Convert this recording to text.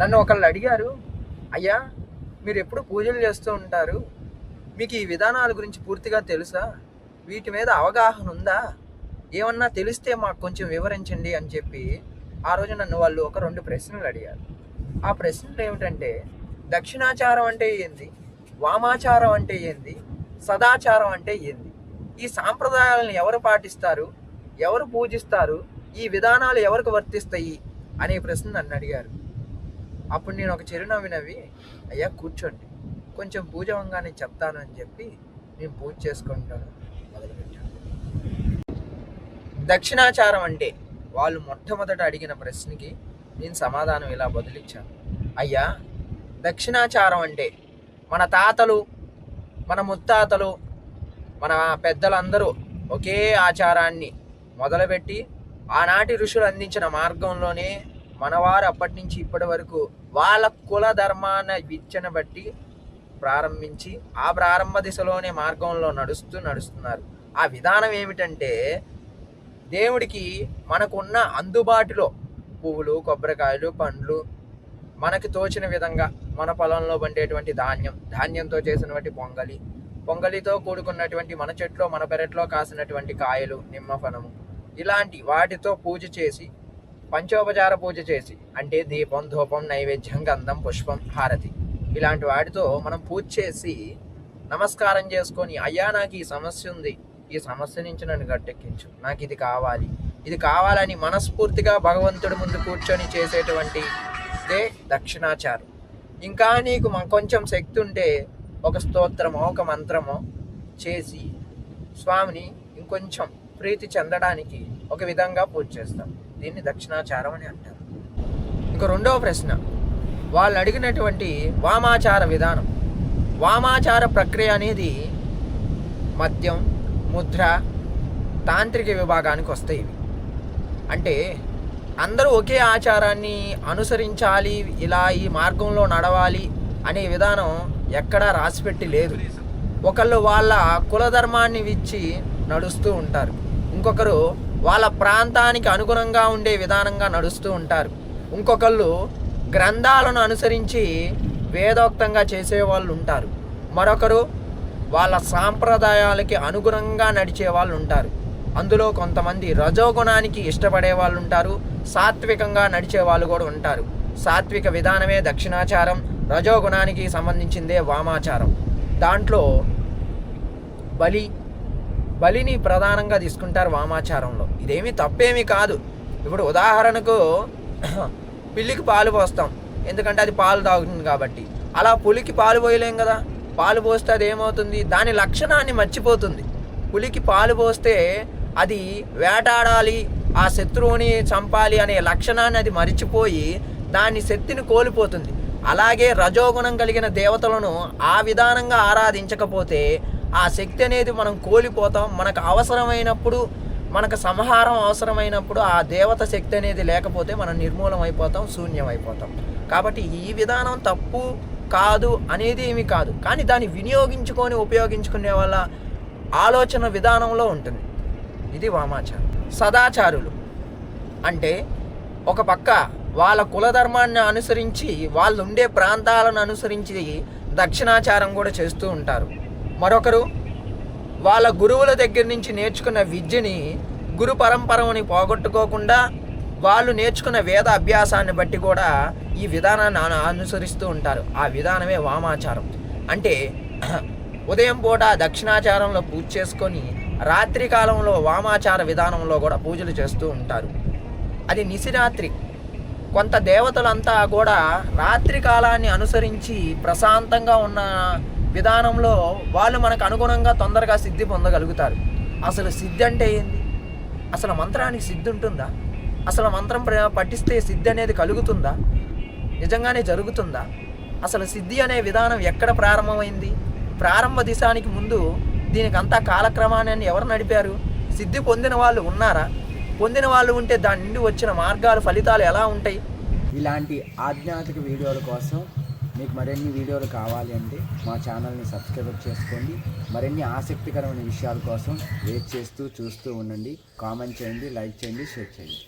నన్ను ఒకళ్ళు అడిగారు అయ్యా మీరు ఎప్పుడు పూజలు చేస్తూ ఉంటారు? మీకు ఈ విధానాల గురించి పూర్తిగా తెలుసా? వీటి మీద అవగాహన ఉందా? ఏమన్నా తెలిస్తే మాకు కొంచెం వివరించండి అని చెప్పి ఆ రోజు నన్ను వాళ్ళు ఒక రెండు ప్రశ్నలు అడిగారు. ఆ ప్రశ్నలు ఏమిటంటే దక్షిణాచారం అంటే ఏంది? వామాచారం అంటే ఏంది? సదాచారం అంటే ఏంది? ఈ సాంప్రదాయాలను ఎవరు పాటిస్తారు? ఎవరు పూజిస్తారు? ఈ విధానాలు ఎవరికి వర్తిస్తాయి? అనే ప్రశ్న నన్ను అడిగారు. అప్పుడు నేను ఒక చిరునవ్వు నవ్వి అయ్యా కూర్చోండి. కొంచెం పూజ వంగానే చెప్తాను అని చెప్పి నేను పూజ చేసుకుంటాను మొదలుపెట్టాను. దక్షిణాచారం అంటే వాళ్ళు మొట్టమొదట అడిగిన ప్రశ్నకి నేను సమాధానం ఇలా బదిలిచ్చాను. అయ్యా దక్షిణాచారం అంటే మన తాతలు మన ముత్తాతలు మన పెద్దలందరూ ఒకే ఆచారాన్ని మొదలుపెట్టి ఆనాటి ఋషులు అందించిన మార్గంలోనే మనవారు అప్పటి నుంచి ఇప్పటి వరకు వాళ్ళ కుల ధర్మాన విచ్చన బట్టి ప్రారంభించి ఆ ప్రారంభ దిశలోనే మార్గంలో నడుస్తూ నడుస్తున్నారు. ఆ విధానం ఏమిటంటే దేవుడికి మనకున్న అందుబాటులో పువ్వులు కొబ్బరికాయలు పండ్లు మనకి తోచిన విధంగా మన పొలంలో పండేటువంటి ధాన్యం ధాన్యంతో చేసినటువంటి పొంగలి పొంగలితో కూడుకున్నటువంటి మన చెట్లో మన పెరట్లో కాసినటువంటి కాయలు నిమ్మఫలము ఇలాంటి వాటితో పూజ చేసి పంచోపచార పూజ చేసి అంటే దీపం ధూపం నైవేద్యం గంధం పుష్పం హారతి. ఇలాంటి వాటితో మనం పూజ చేసి నమస్కారం చేసుకొని అయ్యా నాకు ఈ సమస్య ఉంది. ఈ సమస్య నుంచి నన్ను గట్టెక్కించు. నాకు ఇది కావాలి. ఇది కావాలని మనస్ఫూర్తిగా భగవంతుడి ముందు కూర్చొని చేసేటువంటి ఇదే దక్షిణాచారం. ఇంకా నీకు కొంచెం శక్తి ఉంటే ఒక స్తోత్రమో ఒక మంత్రమో చేసి స్వామిని ఇంకొంచెం ప్రీతి చెందడానికి ఒక విధంగా పూజ చేస్తాం. దీన్ని దక్షిణాచారం అని అంటారు? ఇంకో రెండవ ప్రశ్న. వాళ్ళు అడిగినటువంటి వామాచార విధానం. వామాచార ప్రక్రియ అనేది మద్యం ముద్ర తాంత్రిక విభాగానికి వస్తాయి ఇవి. అంటే అందరూ ఒకే ఆచారాన్ని అనుసరించాలి ఇలా ఈ మార్గంలో నడవాలి అనే విధానం ఎక్కడా రాసిపెట్టి లేదు. ఒకళ్ళు వాళ్ళ కులధర్మాన్ని విచ్చి నడుస్తూ ఉంటారు. ఇంకొకరు వాళ్ళ ప్రాంతానికి అనుగుణంగా ఉండే విధానంగా నడుస్తూ ఉంటారు. ఇంకొకళ్ళు గ్రంథాలను అనుసరించి వేదోక్తంగా చేసేవాళ్ళు ఉంటారు. మరొకరు వాళ్ళ సాంప్రదాయాలకి అనుగుణంగా నడిచే వాళ్ళు ఉంటారు. అందులో కొంతమంది రజోగుణానికి ఇష్టపడే వాళ్ళు ఉంటారు. సాత్వికంగా నడిచే వాళ్ళు కూడా ఉంటారు. సాత్విక విధానమే దక్షిణాచారం రజోగుణానికి సంబంధించిందే వామాచారం. దాంట్లో బలి బలిని ప్రధానంగా తీసుకుంటారు వామాచారంలో. ఇదేమీ తప్పేమీ కాదు. ఇప్పుడు ఉదాహరణకు పిల్లికి పాలు పోస్తాం. ఎందుకంటే అది పాలు తాగుతుంది కాబట్టి. అలా పులికి పాలు పోయలేం కదా? పాలు పోస్తే అది ఏమవుతుంది? దాని లక్షణాన్ని మర్చిపోతుంది. పులికి పాలు పోస్తే అది వేటాడాలి ఆ శత్రువుని చంపాలి అనే లక్షణాన్ని అది మరిచిపోయి దాని శక్తిని కోల్పోతుంది. అలాగే రజోగుణం కలిగిన దేవతలను ఆ విధానంగా ఆరాధించకపోతే ఆ శక్తి అనేది మనం కోల్పోతాం. మనకు అవసరమైనప్పుడు మనకు సంహారం అవసరమైనప్పుడు ఆ దేవత శక్తి అనేది లేకపోతే మనం నిర్మూలం అయిపోతాం శూన్యం అయిపోతాం. కాబట్టి ఈ విధానం తప్పు కాదు అనేది ఏమి కాదు. కానీ దాన్ని వినియోగించుకొని ఉపయోగించుకునే వాళ్ళ ఆలోచన విధానంలో ఉంటుంది. ఇది వామాచారం. సదాచారులు అంటే ఒక పక్క వాళ్ళ కులధర్మాన్ని అనుసరించి వాళ్ళు ఉండే ప్రాంతాలను అనుసరించి దక్షిణాచారం కూడా చేస్తూ ఉంటారు. మరొకరు వాళ్ళ గురువుల దగ్గర నుంచి నేర్చుకున్న విద్యని గురు పరంపరని పోగొట్టుకోకుండా వాళ్ళు నేర్చుకున్న వేద అభ్యాసాన్ని బట్టి కూడా ఈ విధానాన్ని అనుసరిస్తూ ఉంటారు. ఆ విధానమే వామాచారం. అంటే ఉదయం పూట దక్షిణాచారంలో పూజ చేసుకొని రాత్రి కాలంలో వామాచార విధానంలో కూడా పూజలు చేస్తూ ఉంటారు. అది నిశిరాత్రి. కొంత దేవతలంతా కూడా రాత్రి కాలాన్ని అనుసరించి ప్రశాంతంగా ఉన్న విధానంలో వాళ్ళు మనకు అనుగుణంగా తొందరగా సిద్ధి పొందగలుగుతారు. అసలు సిద్ధి అంటే ఏంది? అసలు మంత్రానికి సిద్ధి ఉంటుందా? అసలు మంత్రం పఠిస్తే సిద్ధి అనేది కలుగుతుందా? నిజంగానే జరుగుతుందా? అసలు సిద్ధి అనే విధానం ఎక్కడ ప్రారంభమైంది? ప్రారంభ దిశానికి ముందు దీనికి అంతా కాలక్రమాన్ని ఎవరు నడిపారు? సిద్ధి పొందిన వాళ్ళు ఉన్నారా? పొందిన వాళ్ళు ఉంటే దాని నుండి వచ్చిన మార్గాలు ఫలితాలు ఎలా ఉంటాయి? ఇలాంటి ఆధ్యాత్మిక వీడియోల కోసం మీకు మరిన్ని వీడియోలు కావాలి అంటే మా ఛానల్ని సబ్స్క్రైబ్ చేసుకోండి. మరిన్ని ఆసక్తికరమైన విషయాల కోసం వెయిట్ చేస్తూ చూస్తూ ఉండండి. కామెంట్ చేయండి లైక్ చేయండి షేర్ చేయండి.